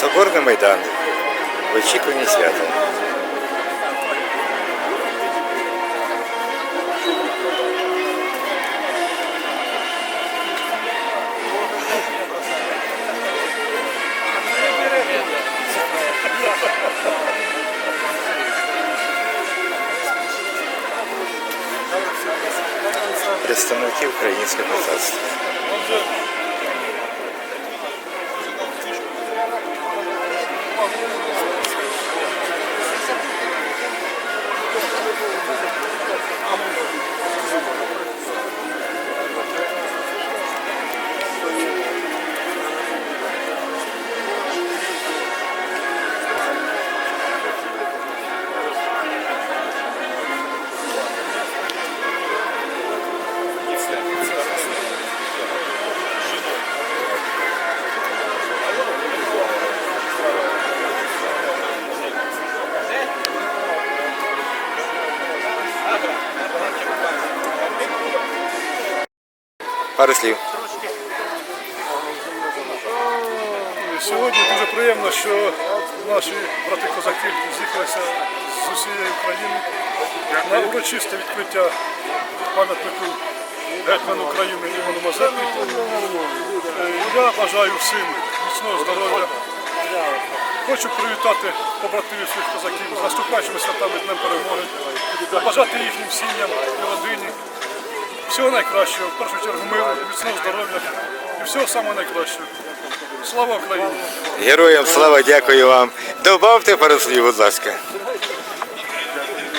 Соборний майдан. В очікуванні свята. Представники українського козацтва. Пару слів. Сьогодні дуже приємно, що наші брати козаки з'їхалися з усієї України на урочисте відкриття пам'ятнику гетьману України Івану Мазепі. Е, Я бажаю всім міцного здоров'я. Хочу привітати побратимів своїх козаків з наступаючими святами Днем Перемоги, побажати їхнім сім'ям і родині. Всього найкращого, в першу чергу миру, міцного здоров'я і всього самого найкращого. Слава Україні! Героям слава, дякую вам. Добавте пару слів, будь ласка.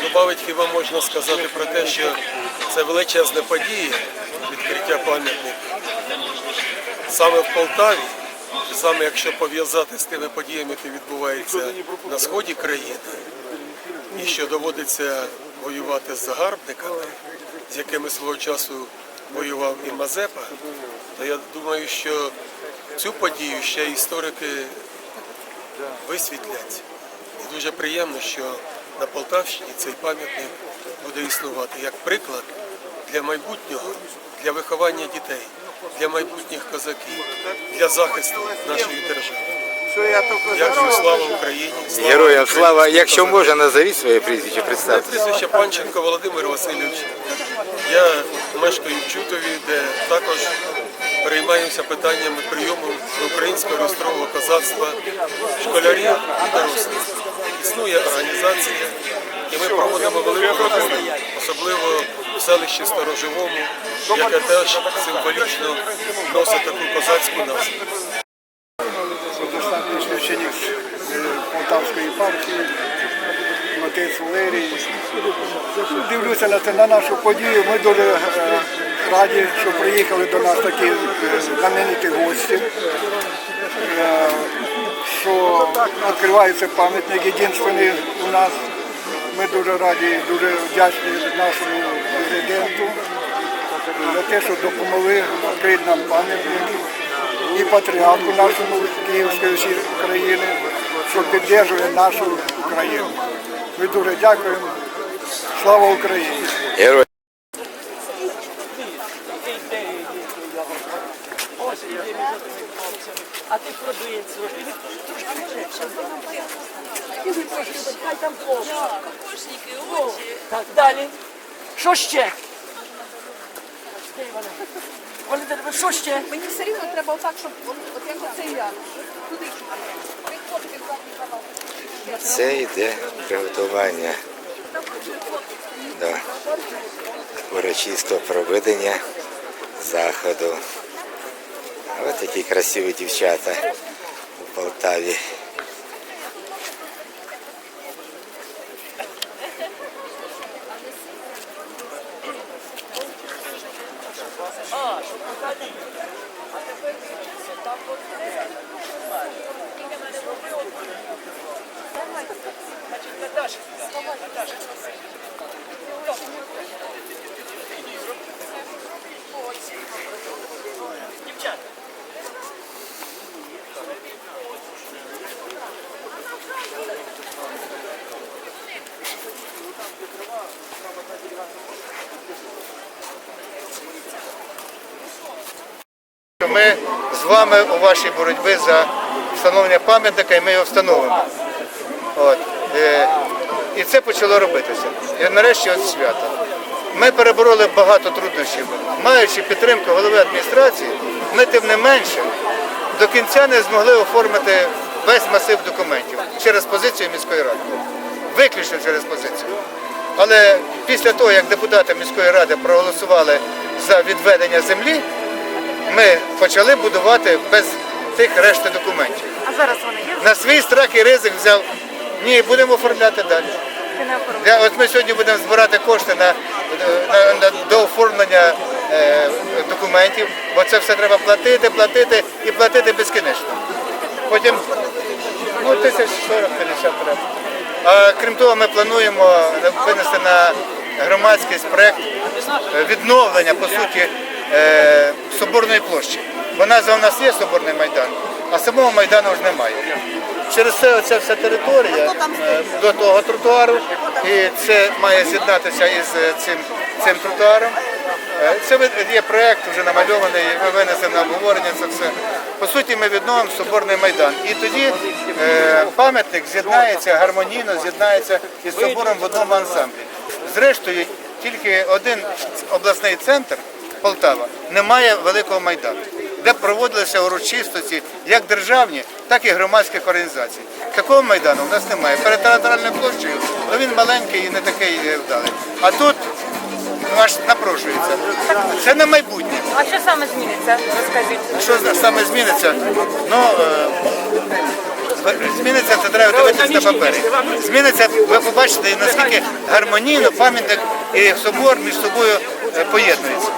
Добавить хіба можна сказати про те, що це величезна подія відкриття пам'ятника. Саме в Полтаві, і саме якщо пов'язати з тими подіями, які відбуваються на сході країни, і що доводиться воювати з загарбниками, з якими свого часу воював і Мазепа, то я думаю, що цю подію ще історики висвітлять. І дуже приємно, що на Полтавщині цей пам'ятник буде існувати як приклад для майбутнього, для виховання дітей, для майбутніх козаків, для захисту нашої держави. Дякую, слава Україні! слава Героям Україні! слава. Якщо можна, назовіть своє прізвище, представте. прізвище Панченко Володимир Васильович. Я мешкаю в Чутові, де також переймаюся питаннями прийому українського реєстрового козацтва школярів і дорослих. Існує організація, і ми проводимо велику роботу, особливо в селищі Сторожовому, яке теж символічно носить таку козацьку назву. Достатньо священник е, Полтавської епархії, отець Валерій. Дивлюся на, це- на нашу подію. Ми дуже е, раді, що приїхали до нас такі е, знамениті гості. Е, Що відкривається пам'ятник єдинственний у нас. Ми дуже раді дуже вдячні нашому президенту за те, що допомогли відкрити нам пам'ятник і патріарху нашому Київської України, що підтримує нашу Україну. Ми дуже дякуємо. Слава Україні! Герой. А ти продує зробив. Хай там кошти. Так, далі. Що ще? Що ще? Мені все рівно треба отак, щоб от, як оцей я. Туди Підходьте, задній Це йде приготування до урочистого проведення заходу. Ось такі красиві дівчата у Полтаві. Дівчата. Ми з вами у вашій боротьбі за встановлення пам'ятника, і ми його встановимо. От. Е, І це почало робитися. І нарешті от свято. Ми перебороли багато труднощів. Маючи підтримку голови адміністрації, ми тим не менше до кінця не змогли оформити весь масив документів через позицію міської ради. Виключно через позицію. Але після того, як депутати міської ради проголосували за відведення землі, ми почали будувати без тих решти документів. А зараз вони є? На свій страх і ризик взяв. Ні, будемо оформляти далі. Я, от ми сьогодні будемо збирати кошти на, на, на до оформлення е, документів, бо це все треба платити, платити і платити безкінечно. Потім ну, тисяч 40-50 треба. А крім того, ми плануємо винести на громадськість проект е, відновлення, по суті, е, Соборної площі. Бо назва у нас є Соборний майдан, а самого майдану ж немає. Через це оця вся територія е, до того тротуару, і це має з'єднатися із е, цим, цим тротуаром. Е, Це є проєкт, вже намальований, ми винесемо на обговорення це все. По суті, ми відновимо Соборний майдан. І тоді пам'ятник з'єднається гармонійно, з'єднається із собором в одному ансамблі. Зрештою, тільки один обласний центр Полтава не має великого майдану, де проводилися урочистості як державні, так і громадських організацій. Такого майдану в нас немає. Перед театральною площею ну, він маленький і не такий е, вдалий. А тут ну, аж напрошується. Це на майбутнє. А що саме зміниться? Розкажіть. Що саме зміниться? Ну, е, зміниться, це треба дивитися на папері. Зміниться, ви побачите, наскільки гармонійно пам'ятник і собор між собою е, поєднуються.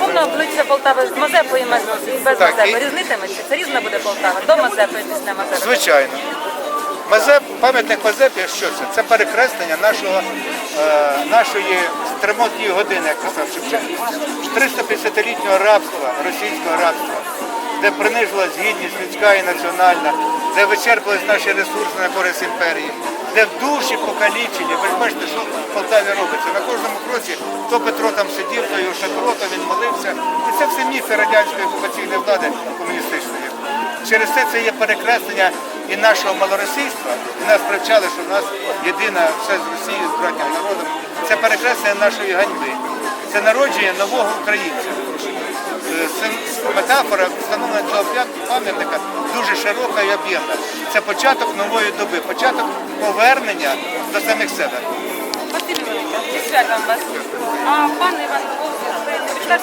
Повне обличчя Полтави з Мазепою і без- Так, Мазепи. і- Різнитиметься? Це різна буде Полтава. До Мазепи і після Мазепи. Звичайно. Мазеп, пам'ятник Мазепі, що це? Це перекреслення нашого, е, нашої стремотньої години, як казав Шевченко. 350-літнього рабства, російського рабства, де принижувалась гідність людська і національна, де вичерпувались наші ресурси на користь імперії, де в душі покалічені. Ви ж бачите, що в Полтаві робиться. На кожному кроці то Петро там сидів, то його шатро, то він молився. І це все міфи радянської окупаційної влади комуністичної. Через це це є перекреслення і нашого малоросійства. І нас привчали, що в нас єдина все з Росією, з братнім народом. Це перекреслення нашої ганьби. Це народження нового українця. Метафора встановлення цього пам'ятника дуже широка і об'ємна. Це початок нової доби, початок повернення до самих себе. Спасибі велике. Святом вас. А пан Іван Бовсин,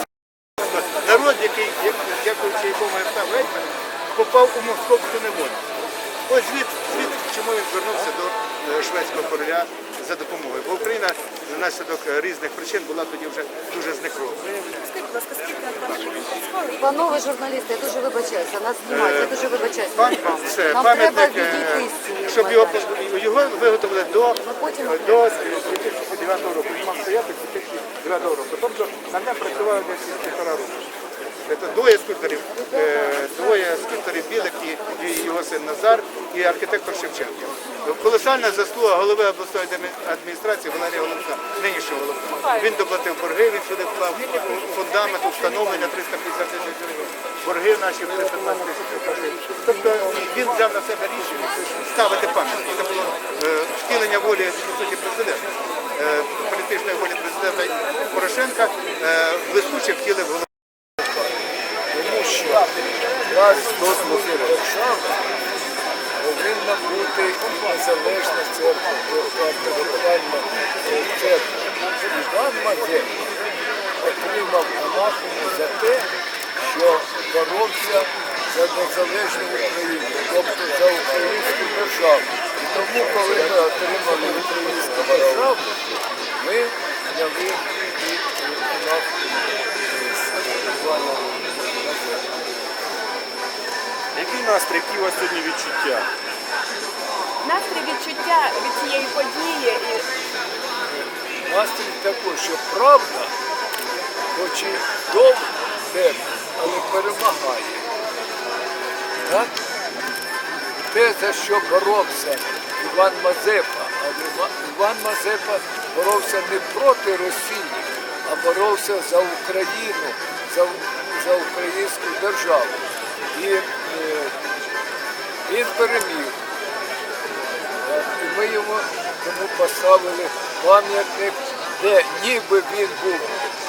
Народ, який, як- дякуючи якому я став гетьманом, попав у московську неволю. Ось звід, звід, чому він звернувся до е, шведського короля за допомогою. Бо Україна внаслідок е, різних причин була тоді вже дуже знекрована. Панове журналісти, я дуже вибачаюся, нас знімають, я дуже вибачаюся. Пам- Це Нам пам'ятник, е, відійти з цієї щоб його, його виготовили до, потім до 2009 року. Він мав стояти з 2009 року. Тобто на ньому працювали десь півтора року. Це двоє скульпторів, е, двоє скульпторів Білик і, його син Назар і архітектор Шевченко. Колосальна заслуга голови обласної адміністрації Валерія Головка, нинішнього головка. Він доплатив борги, він сюди вклав фундамент, встановлення 350 тисяч гривень. Борги наші 315 тисяч гривень. Тобто він взяв на себе рішення ставити пам'ятник. Це було е, втілення волі суті президента, е, політичної волі президента Порошенка блискуче втілив голову. Тому що власність повинна бути незалежна церква, територіальна церква. Іван Мазепа отримав анахему за те, що боровся за незалежну Україну, тобто за українську державу. І тому, коли ми отримали українську державу, ми зняли і Мазепи. Який настрій, які у вас сьогодні відчуття? Настрій відчуття від цієї події і Настрій такий, що правда, хоч і довго темно, але перемагає. Так? Те, за що боровся Іван Мазепа, а Іван Мазепа боровся не проти Росії, а боровся за Україну, за, за українську державу. І Він переміг. І ми йому тому поставили пам'ятник, де ніби він був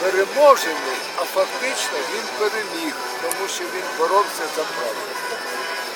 переможений, а фактично він переміг, тому що він боровся за правду.